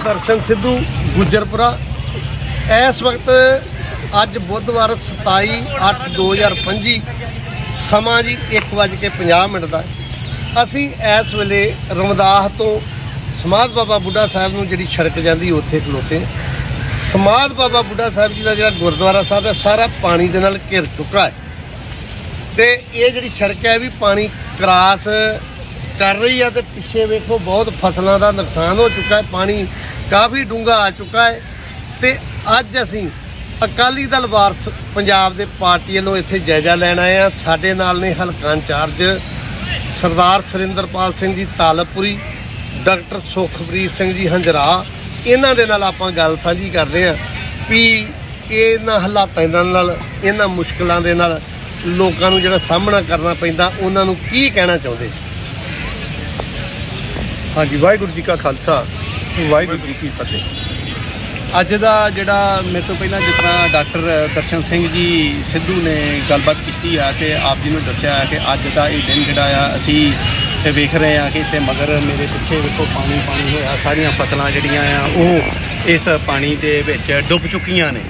ਦਰਸ਼ਨ ਸਿੱਧੂ, ਗੁੱਜਰਪੁਰਾ। ਇਸ ਵਕਤ ਅੱਜ ਬੁੱਧਵਾਰ 27 8 2025 ਸਮਾਂ ਜੀ 1:50 ਮਿੰਟ ਦਾ। ਅਸੀਂ ਇਸ ਵੇਲੇ ਰਮਦਾਸ ਤੋਂ ਸਮਾਧ ਬਾਬਾ ਬੁੱਢਾ ਸਾਹਿਬ ਨੂੰ ਜਿਹੜੀ ਸੜਕ ਜਾਂਦੀ, ਉੱਥੇ ਖਲੋਤੇ ਹਾਂ। ਸਮਾਧ ਬਾਬਾ ਬੁੱਢਾ ਸਾਹਿਬ ਜੀ ਦਾ ਜਿਹੜਾ ਗੁਰਦੁਆਰਾ ਸਾਹਿਬ ਹੈ, ਸਾਰਾ ਪਾਣੀ ਦੇ ਨਾਲ ਘਿਰ ਚੁੱਕਾ ਹੈ। ਤੇ ਇਹ ਜਿਹੜੀ ਸੜਕ ਹੈ, ਇਹ ਵੀ ਪਾਣੀ ਕ੍ਰਾਸ ਕਰ ਰਹੀ ਆ ਤੇ ਪਿੱਛੇ ਵੇਖੋ ਬਹੁਤ ਫਸਲਾਂ ਦਾ ਨੁਕਸਾਨ ਹੋ ਚੁੱਕਾ ਹੈ, ਪਾਣੀ ਕਾਫੀ ਡੂੰਘਾ ਆ ਚੁੱਕਾ ਹੈ ਤੇ ਅੱਜ ਅਸੀਂ ਅਕਾਲੀ ਦਲ ਵਾਰਸ ਪੰਜਾਬ ਦੇ ਪਾਰਟੀ ਵੱਲੋਂ ਇੱਥੇ ਜਾਇਜ਼ਾ ਲੈਣ ਆਏ ਆ ਸਾਡੇ ਨਾਲ ਨੇ ਹਲਕਾ ਇੰਚਾਰਜ ਸਰਦਾਰ ਸੁਰਿੰਦਰਪਾਲ ਸਿੰਘ ਜੀ ਤਾਲਪੁਰੀ, ਡਾਕਟਰ ਸੁਖਪ੍ਰੀਤ ਸਿੰਘ ਜੀ ਹੰਜਰਾ। ਇਹਨਾਂ ਦੇ ਨਾਲ ਆਪਾਂ ਗੱਲ ਸਾਂਝੀ ਕਰਦੇ ਆ ਵੀ ਇਹਨਾਂ ਹਾਲਾਤਾਂ ਦੇ ਨਾਲ, ਇਹਨਾਂ ਮੁਸ਼ਕਲਾਂ ਦੇ ਨਾਲ ਲੋਕਾਂ ਨੂੰ ਜਿਹੜਾ ਸਾਹਮਣਾ ਕਰਨਾ ਪੈਂਦਾ, ਉਹਨਾਂ ਨੂੰ ਕੀ ਕਹਿਣਾ ਚਾਹੁੰਦੇ? ਹਾਂਜੀ, ਵਾਹਿਗੁਰੂ ਜੀ ਕਾ ਖਾਲਸਾ, ਵਾਹਿਗੁਰੂ ਜੀ ਕੀ ਫਤਿਹ। ਅੱਜ ਦਾ ਜਿਹੜਾ ਮੇਰੇ ਤੋਂ ਪਹਿਲਾਂ ਜਿਸ ਡਾਕਟਰ ਦਰਸ਼ਨ ਸਿੰਘ ਜੀ ਸਿੱਧੂ ਨੇ ਗੱਲਬਾਤ ਕੀਤੀ ਆ ਤੇ ਆਪ ਜੀ ਨੂੰ ਦੱਸਿਆ ਕਿ ਅੱਜ ਦਾ ਇਹ ਦਿਨ ਜਿਹੜਾ ਆ, ਅਸੀਂ ਤੇ ਵੇਖ ਰਹੇ ਆ ਕਿ ਤੇ ਮਗਰ ਮੇਰੇ ਪਿੱਛੇ ਵੇਖੋ ਪਾਣੀ ਪਾਣੀ ਹੋਇਆ, ਸਾਰੀਆਂ ਫਸਲਾਂ ਜਿਹੜੀਆਂ ਆ, ਉਹ ਇਸ ਪਾਣੀ ਦੇ ਵਿੱਚ ਡੁੱਬ ਚੁੱਕੀਆਂ ਨੇ।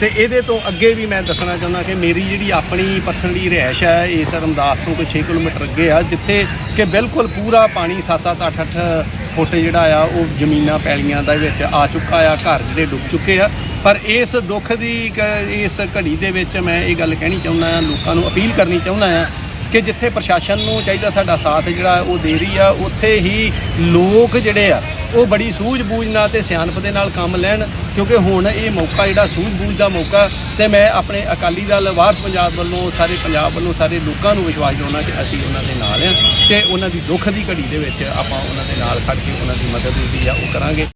ਤੇ ਇਹਦੇ ਤੋਂ ਅੱਗੇ ਵੀ ਮੈਂ ਦੱਸਣਾ ਚਾਹੁੰਦਾ ਕਿ ਮੇਰੀ ਜਿਹੜੀ ਆਪਣੀ ਪਰਸਨਲੀ ਰਿਹਾਇਸ਼ ਹੈ, ਇਸ ਰਮਦਾਸ ਤੋਂ ਕੋਈ 6 ਕਿਲੋਮੀਟਰ ਅੱਗੇ ਆ, ਜਿੱਥੇ ਕਿ ਬਿਲਕੁਲ ਪੂਰਾ ਪਾਣੀ 7-7 8-8 ਫੁੱਟ ਜਿਹੜਾ ਆ, ਉਹ ਜ਼ਮੀਨਾਂ ਪੈਲੀਆਂ ਦਾ ਵਿੱਚ ਆ ਚੁੱਕਾ ਆ, ਘਰ ਜਿਹੜੇ ਡੁੱਬ ਚੁੱਕੇ ਆ। ਪਰ ਇਸ ਦੁੱਖ ਦੀ ਕ- ਇਸ ਘੜੀ ਦੇ ਵਿੱਚ ਮੈਂ ਇਹ ਗੱਲ ਕਹਿਣੀ ਚਾਹੁੰਦਾ ਆ, ਲੋਕਾਂ ਨੂੰ ਅਪੀਲ ਕਰਨੀ ਚਾਹੁੰਦਾ ਆ ਕਿ ਜਿੱਥੇ ਪ੍ਰਸ਼ਾਸਨ ਨੂੰ ਚਾਹੀਦਾ ਸਾਡਾ ਸਾਥ ਜਿਹੜਾ ਉਹ ਦੇ ਰਹੀ ਆ, ਉੱਥੇ ਹੀ ਲੋਕ ਜਿਹੜੇ ਆ ਉਹ ਬੜੀ ਸੂਝ-ਬੂਝ ਨਾਲ ਤੇ ਸਿਆਣਪ ਦੇ ਨਾਲ ਕੰਮ ਲੈਣ, ਕਿਉਂਕਿ ਹੁਣ ਇਹ ਮੌਕਾ ਜਿਹੜਾ ਸੂਝ-ਬੂਝ ਦਾ ਮੌਕਾ, ਤੇ ਮੈਂ ਆਪਣੇ ਅਕਾਲੀ ਦਲ, ਵਾਰਸ ਪੰਜਾਬ ਵੱਲੋਂ, ਸਾਰੇ ਪੰਜਾਬ ਵੱਲੋਂ, ਸਾਰੇ ਲੋਕਾਂ ਨੂੰ ਵਿਸ਼ਵਾਸ ਦਿਵਾਉਣਾ ਕਿ ਅਸੀਂ ਉਹਨਾਂ ਦੇ ਨਾਲ ਆ ਤੇ ਉਹਨਾਂ ਦੀ ਦੁੱਖ ਦੀ ਘੜੀ ਦੇ ਵਿੱਚ ਆਪਾਂ ਉਹਨਾਂ ਦੇ ਨਾਲ ਖੜ ਕੇ ਉਹਨਾਂ ਦੀ ਮਦਦ ਜਿਹੜੀ ਆ ਉਹ ਕਰਾਂਗੇ।